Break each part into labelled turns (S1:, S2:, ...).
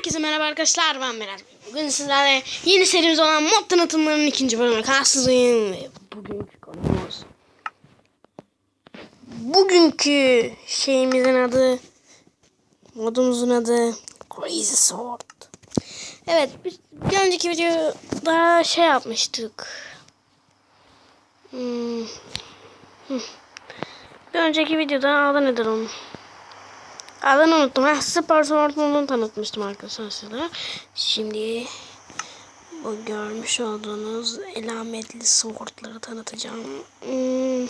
S1: Herkese merhaba arkadaşlar ben Berat. Bugün sizlerle yeni serimiz olan mod tanıtımlarının ikinci bölümüne karşınızdayım. Bugünkü konumuz Bugünkü şeyimizin adı modumuzun adı Crazy Sword. Evet biz bir önceki videoda şey yapmıştık. Hmm. Hmm. Bir önceki videoda adı nedir onun? Adını unuttum. Ha, Spor Sword'unu tanıtmıştım arkadaşlar size. Şimdi bu görmüş olduğunuz elametli swordları tanıtacağım. Hmm.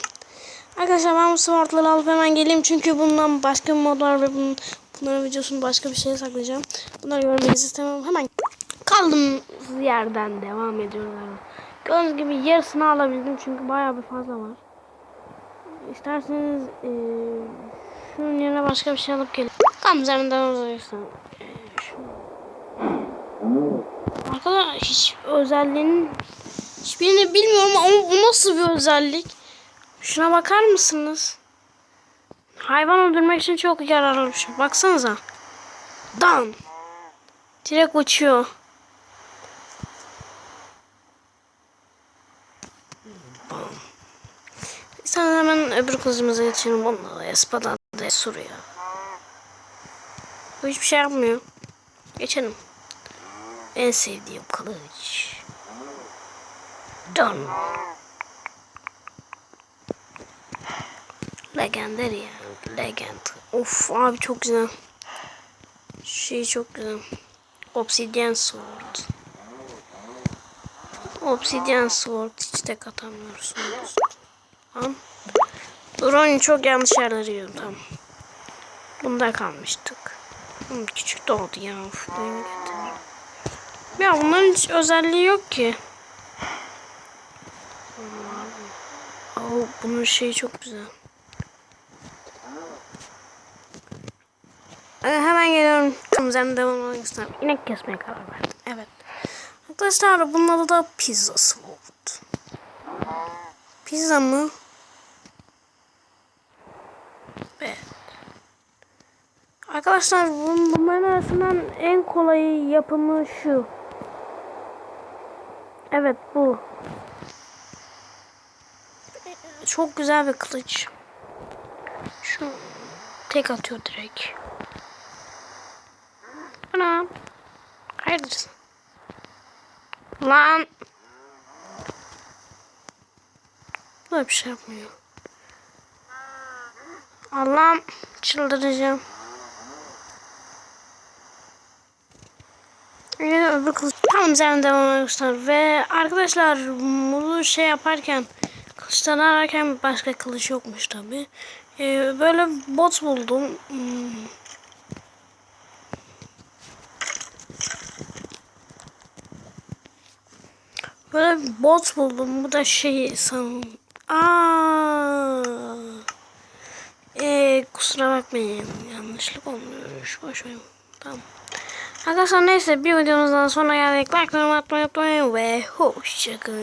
S1: Arkadaşlar ben bu swordları alıp hemen geleyim. Çünkü bundan başka modlar ve bunun, bunların videosunu başka bir şeye saklayacağım. Bunları görmenizi istemem. Hemen kaldığım yerden devam ediyorlar. Gördüğünüz gibi yarısını alabildim. Çünkü bayağı bir fazla var. İsterseniz eee şunun yerine başka bir şey alıp gelin. Tam üzerinden alıyorsan. Arkadaşlar hiç özelliğinin hiçbirini bilmiyorum ama bu nasıl bir özellik? Şuna bakar mısınız? Hayvan öldürmek için çok yararlı bir şey. Baksanıza. Dan. Direkt uçuyor. Sen hemen öbür kılıcımıza geçelim. Onunla da espada da soruyor. Hiçbir şey yapmıyor. Geçelim. En sevdiğim kılıç. Don. Legendary ya. Legend. Of abi çok güzel. Şey çok güzel. Obsidian Sword. Obsidian Sword hiç tek atamıyorsunuz. Tamam. Drone çok yanlış yerlere yiyorum tamam. Bunda kalmıştık. Hı, küçük doğdu ya. Uf. Ya bunların hiç özelliği yok ki. Oh, bunun şeyi çok güzel. Ee, hemen geliyorum. Üzerine devam etmek istedim. İnek kesmeye karar verdim. Evet. Arkadaşlar bunun adı da Pizza Sword. Pizza mı? Arkadaşlar bun- bunların arasından en kolay yapımı şu. Evet bu. Çok güzel bir kılıç. Şu tek atıyor direkt. Ana. Hayırdır? Lan. Böyle bir şey yapmıyor. Allah'ım çıldıracağım. Öbür kılıç. Tamam devam ediyorlar. Ve arkadaşlar bunu şey yaparken kılıçları ararken başka kılıç yokmuş tabi. Ee, böyle bot buldum. Hmm. Böyle bot buldum. Bu da şey sanırım. Aa. Ee, kusura bakmayın. Yanlışlık olmuş. Boş ver. Tamam. Arkadaşlar neyse bir videomuzdan sonra geldik. Like atmayı unutmayın ve hoşçakalın.